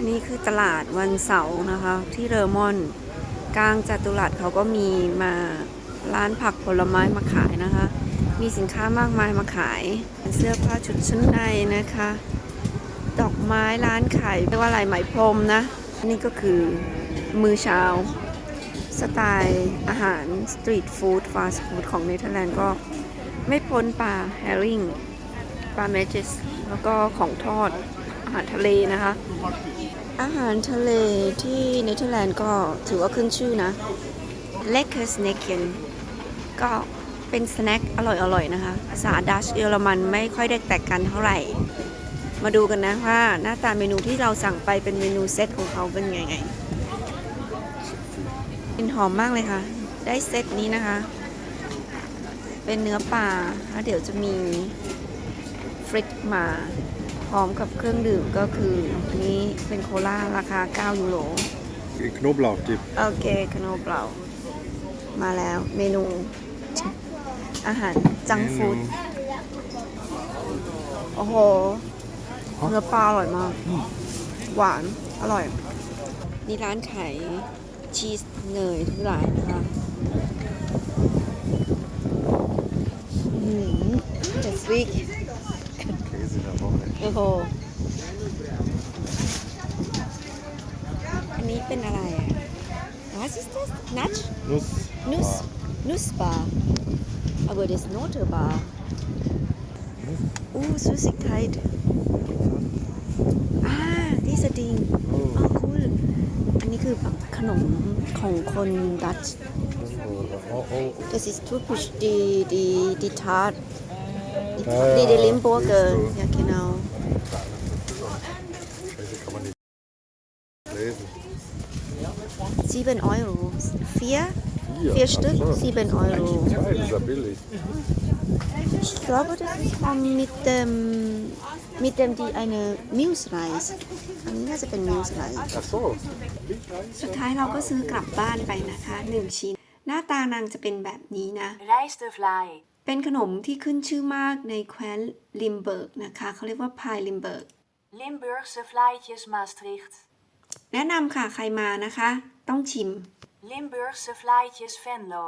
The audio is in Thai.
อันนี้คือตลาดวันเสาร์นะคะ ที่เรอมอนกลางจัตุรัสเขาก็มีมาร้านผักผลไม้มาขายนะคะ มีสินค้ามากมายมาขายเสื้อผ้าชุดชั้นในนะคะ ดอกไม้ร้านขายเรียกว่าอะไรไหมพรมนะนี่ก็คือมือเช้าสไตล์อาหารสตรีทฟู้ดฟาสต์ฟู้ดของเนเธอร์แลนด์ก็ไม่พ้นปลาแฮริงปลาเมจิสแล้วก็ของทอด อาหารทะเลนะคะ อาหารทะเลที่เนเธอร์แลนด์ก็ถือว่าขึ้นชื่อนะ l e c k e r s n a k e n ก็เป็นสแน็คอร่อยๆนะคะ ภาษาดัชเยอรมันไม่ค่อยได้แตกกันเท่าไหร่ มาดูกันนะว่าหน้าตาเมนูที่เราสั่งไปเป็นเมนูเซตของเขาเป็นไงไงกลินหอมมากเลยค่ะ ได้เซตนี้นะคะ เป็นเนื้อปลาแล้วเดี๋ยวจะมีฟริตมา พร้อมกับเครื่องดื่มก็คืออันนี้เป็นโคลาราคา 9 ยูโร Knoblauch dip. โอเคคโนเปล่า มาแล้วเมนู อาหารจังฟู้ดโอ้โหเนื้อปลาอร่อยมาก หวาน อร่อย นี่ร้านขายชีสเนยทั้งหลายนะคะอืมจะสวิก Käse der Woche. โอ้โห อันนี้เป็นอะไรอะ Was ist das? Natsch? Nuss. Nuss? Nussbar. Aber das Notebar. Oh, Süßigkeit. Ah, dieser Ding. Oh. Oh, cool. อันนี้คือแบบขนมของคนดัตช์ Oh, oh. Das ist typisch die, die, die Tat. Die, Ja, ja, die, die ja. Limburger. Ist so. Ja, genau. 7 Euro. Vier? Vier. Vier Ach Stück? so. 7 Euro. Zwei, das ist ja billig. Ich glaube, das ist von mit dem, mit dem die eine Muse-Reis. อันนี้น่าจะเป็น Muse-Reis. Ach so. สุดท้ายเราก็ซื้อกลับบ้านไปนะคะหนึ่งชิ้น หน้าตานางจะเป็นแบบนี้นะ Rijstevlaai. เป็นขนมที่ขึ้นชื่อมากในแคว้นลิมเบิร์กนะคะ เขาเรียกว่าพายลิมเบิร์ก Limburgse vlaaitjes Maastricht. แนะนำค่ะ ใครมานะคะ ต้องชิม Limburgse vlaaitjes Venlo.